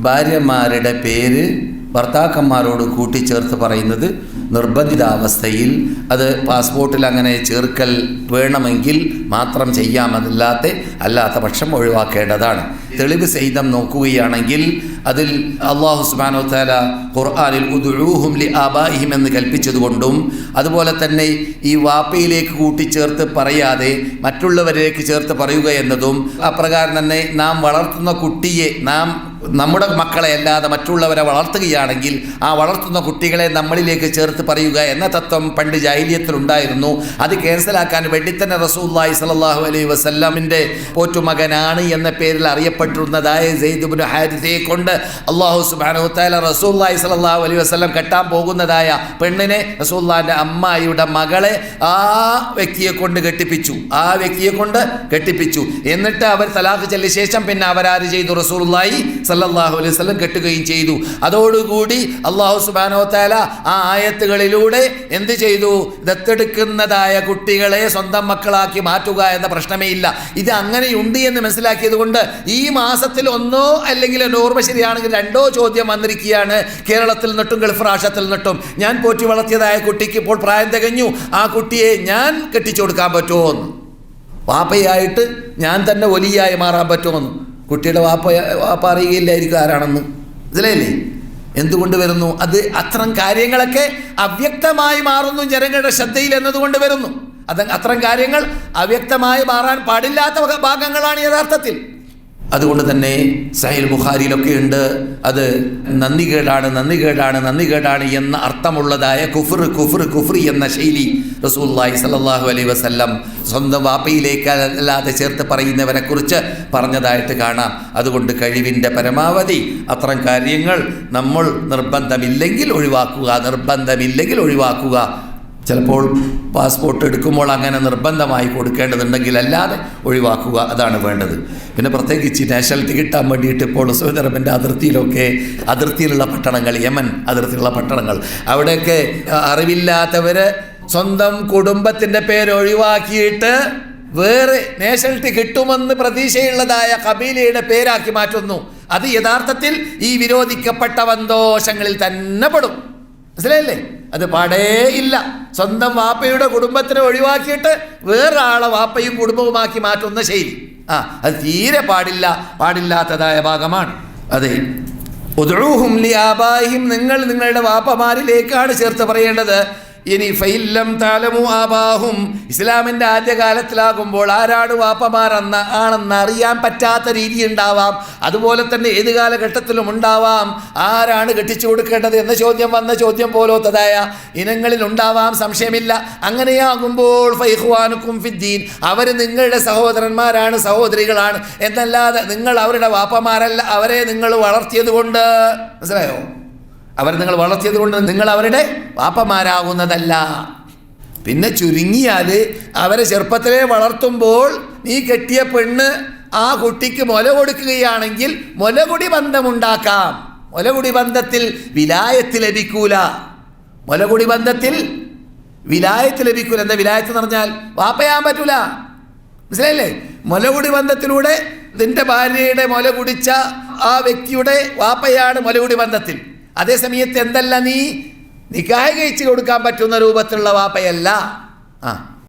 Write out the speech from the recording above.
ഭാര്യമാരുടെ പേര് ഭർത്താക്കന്മാരോട് കൂട്ടിച്ചേർത്ത് പറയുന്നത് നിർബന്ധിതാവസ്ഥയിൽ അത് പാസ്പോർട്ടിൽ അങ്ങനെ ചേർക്കൽ വേണമെങ്കിൽ മാത്രം ചെയ്യാമല്ലാത്ത അല്ലാത്ത പക്ഷം ഒഴിവാക്കേണ്ടതാണ്. തെളിവ് സഹിതം നോക്കുകയാണെങ്കിൽ അതിൽ അള്ളാഹു സുബാനോ താല ഖുർആാനിൽ ഉദുഴൂഹും ലി ആബാഹിം എന്ന് കൽപ്പിച്ചതുകൊണ്ടും അതുപോലെ തന്നെ ഈ വാപ്പയിലേക്ക് കൂട്ടിച്ചേർത്ത് പറയാതെ മറ്റുള്ളവരിലേക്ക് ചേർത്ത് പറയുക എന്നതും അപ്രകാരം തന്നെ നാം വളർത്തുന്ന കുട്ടിയെ നാം നമ്മുടെ മക്കളെ അല്ലാതെ മറ്റുള്ളവരെ വളർത്തുകയാണെങ്കിൽ ആ വളർത്തുന്ന കുട്ടികളെ നമ്മളിലേക്ക് ചേർത്ത് പറയുക എന്ന തത്വം പണ്ട് ജാഹിലിയത്തിലുണ്ടായിരുന്നു അത് ക്യാൻസലാക്കാൻ വേണ്ടി തന്നെ റസൂല്ലായി സലാഹു അലൈഹി വസ്ലാമിന്റെ പോറ്റുമകനാണ് എന്ന പേരിൽ അറിയപ്പെട്ടിരുന്നതായ സെയ്ദുബിൻ ഹാരിസയെ കൊണ്ട് അള്ളാഹു സുബാനു താല റസൂല്ലായി സലാഹു അലൈഹി വസ്ലം കെട്ടാൻ പോകുന്നതായ പെണ്ണിനെ റസൂല്ലാന്റെ അമ്മായിയുടെ മകളെ ആ വ്യക്തിയെ കൊണ്ട് കെട്ടിപ്പിച്ചു. ആ വ്യക്തിയെ കൊണ്ട് കെട്ടിപ്പിച്ചു. എന്നിട്ട് അവർ തലാഖ് ചെല്ലിയ ശേഷം പിന്നെ അവരാര് ചെയ്തു? റസൂല്ലായി സല്ലാഹു അലൈഹി വസ്ലം കെട്ടുകയും ചെയ്തു. അതോടുകൂടി അള്ളാഹു സുബാനോ താല ആ ആയത്തുകളിലൂടെ എന്ത് ചെയ്തു? ദത്തെടുക്കുന്നതായ കുട്ടികളെ സ്വന്തം മക്കളാക്കി മാറ്റുക എന്ന പ്രശ്നമേ ഇല്ല. ഇത് അങ്ങനെയുണ്ട് എന്ന് മനസ്സിലാക്കിയത് കൊണ്ട് ഈ മാസത്തിൽ ഒന്നോ അല്ലെങ്കിൽ ഓർമ്മ ശരിയാണെങ്കിൽ രണ്ടോ ചോദ്യം വന്നിരിക്കുകയാണ്. കേരളത്തിൽ നിന്നിട്ടും ഗൾഫ് രാഷ്ട്രത്തിൽ നിന്നിട്ടും. ഞാൻ പോറ്റി വളർത്തിയതായ കുട്ടിക്ക് ഇപ്പോൾ പ്രായം തികഞ്ഞു. ആ കുട്ടിയെ ഞാൻ കെട്ടിച്ചു കൊടുക്കാൻ പറ്റുമോ എന്ന് വാപ്പയായിട്ട് ഞാൻ തന്നെ ഒലിയായി മാറാൻ പറ്റുമെന്ന്? കുട്ടിയുടെ വാപ്പ വാപ്പ അറിയുകയില്ലായിരിക്കും ആരാണെന്ന്. ഇതിലല്ലേ എന്തുകൊണ്ട് വരുന്നു? അത് അത്തരം കാര്യങ്ങളൊക്കെ അവ്യക്തമായി മാറുന്നു ജനങ്ങളുടെ ശ്രദ്ധയിൽ എന്നതുകൊണ്ട് വരുന്നു. അത് അത്തരം കാര്യങ്ങൾ അവ്യക്തമായി മാറാൻ പാടില്ലാത്ത ഭാഗങ്ങളാണ് യഥാർത്ഥത്തിൽ. അതുകൊണ്ട് തന്നെ സഹീൽ ബുഖാരിയിലൊക്കെ ഉണ്ട്. അത് നന്ദികേടാണ് നന്ദി കേടാണ് എന്ന അർത്ഥമുള്ളതായ കുഫർ കുഫർ കുഫർ എന്ന ശൈലി റസൂല്ലായി സല്ലല്ലാഹു അലൈ വസല്ലം സ്വന്തം വാപ്പയിലേക്ക് അല്ലാതെ ചേർത്ത് പറയുന്നവനെക്കുറിച്ച് പറഞ്ഞതായിട്ട് കാണാം. അതുകൊണ്ട് കഴിവിന്റെ പരമാവധി അത്തരം കാര്യങ്ങൾ നമ്മൾ നിർബന്ധമില്ലെങ്കിൽ ഒഴിവാക്കുക നിർബന്ധമില്ലെങ്കിൽ ഒഴിവാക്കുക. ചിലപ്പോൾ പാസ്പോർട്ട് എടുക്കുമ്പോൾ അങ്ങനെ നിർബന്ധമായി കൊടുക്കേണ്ടതുണ്ടെങ്കിൽ അല്ലാതെ ഒഴിവാക്കുക അതാണ് വേണ്ടത്. പിന്നെ പ്രത്യേകിച്ച് നാഷണാലിറ്റി കിട്ടാൻ വേണ്ടിയിട്ട് ഇപ്പോൾ സൗദി അതിർത്തിയിലൊക്കെ അതിർത്തിയിലുള്ള പട്ടണങ്ങൾ യമൻ അതിർത്തിയിലുള്ള പട്ടണങ്ങൾ. അവിടെയൊക്കെ അറിവില്ലാത്തവർ സ്വന്തം കുടുംബത്തിന്റെ പേര് ഒഴിവാക്കിയിട്ട് വേറെ നാഷണാലിറ്റി കിട്ടുമെന്ന് പ്രതീക്ഷയുള്ളതായ കബീലയുടെ പേരാക്കി മാറ്റുന്നു. അത് യഥാർത്ഥത്തിൽ ഈ വിരോധിക്കപ്പെട്ട വന്തോഷങ്ങളിൽ തന്നെ പെടും. മനസ്സിലായില്ലേ? അത് പാടേ ഇല്ല. സ്വന്തം വാപ്പയുടെ കുടുംബത്തിനെ ഒഴിവാക്കിയിട്ട് വേറൊരാളെ വാപ്പയും കുടുംബവുമാക്കി മാറ്റുന്ന ശൈലി. ആ അത് തീരെ പാടില്ല പാടില്ലാത്തതായ ഭാഗമാണ്. അതെ. ഉദ്രൂഹും ലി നിങ്ങൾ നിങ്ങളുടെ വാപ്പമാരിലേക്കാണ് ചേർത്ത് പറയേണ്ടത്. ഇനി ഫൈല്ലം താലമു ആബാഹും ഇസ്ലാമിന്റെ ആദ്യകാലത്തിലാകുമ്പോൾ ആരാണ് വാപ്പമാർ എന്ന ആണെന്ന് അറിയാൻ പറ്റാത്ത രീതി ഉണ്ടാവാം അതുപോലെ തന്നെ ഏത് കാലഘട്ടത്തിലും ഉണ്ടാവാം. ആരാണ് കെട്ടിച്ചു കൊടുക്കേണ്ടത് എന്ന ചോദ്യം വന്ന ചോദ്യം പോലോത്തതായ ഇനങ്ങളിൽ ഉണ്ടാവാം. സംശയമില്ല. അങ്ങനെയാകുമ്പോൾ ഫൈഹ്വാനുക്കും ഫിദ്ദീൻ അവർ നിങ്ങളുടെ സഹോദരന്മാരാണ് സഹോദരികളാണ്. എന്നല്ലാതെ നിങ്ങൾ അവരുടെ വാപ്പമാരല്ല. അവരെ നിങ്ങൾ വളർത്തിയത് കൊണ്ട് മനസ്സിലായോ? അവർ നിങ്ങൾ വളർത്തിയത് കൊണ്ട് നിങ്ങൾ അവരുടെ വാപ്പമാരാകുന്നതല്ല. പിന്നെ ചുരുങ്ങിയാൽ അവരെ ചെറുപ്പത്തിലേ വളർത്തുമ്പോൾ നീ കെട്ടിയ പെണ്ണ് ആ കുട്ടിക്ക് മുല കൊടുക്കുകയാണെങ്കിൽ മുലകുടി ബന്ധമുണ്ടാക്കാം. മുലകുടി ബന്ധത്തിൽ വിലായത്ത് ലഭിക്കൂല. മുലകുടി ബന്ധത്തിൽ വിലായത്ത് ലഭിക്കൂല. എന്താ വിലായത്ത് പറഞ്ഞാൽ വാപ്പയാൻ പറ്റൂല. മനസ്സിലായില്ലേ? മുലകുടി ബന്ധത്തിലൂടെ നിന്റെ ഭാര്യയുടെ മുല കുടിച്ച ആ വ്യക്തിയുടെ വാപ്പയാണ് മുലകുടി ബന്ധത്തിൽ. അതേ സമയത്ത് എന്തല്ല നീ? നിക്കായ കഴിച്ച് കൊടുക്കാൻ പറ്റുന്ന രൂപത്തിലുള്ള വാപ്പയല്ല. ആ.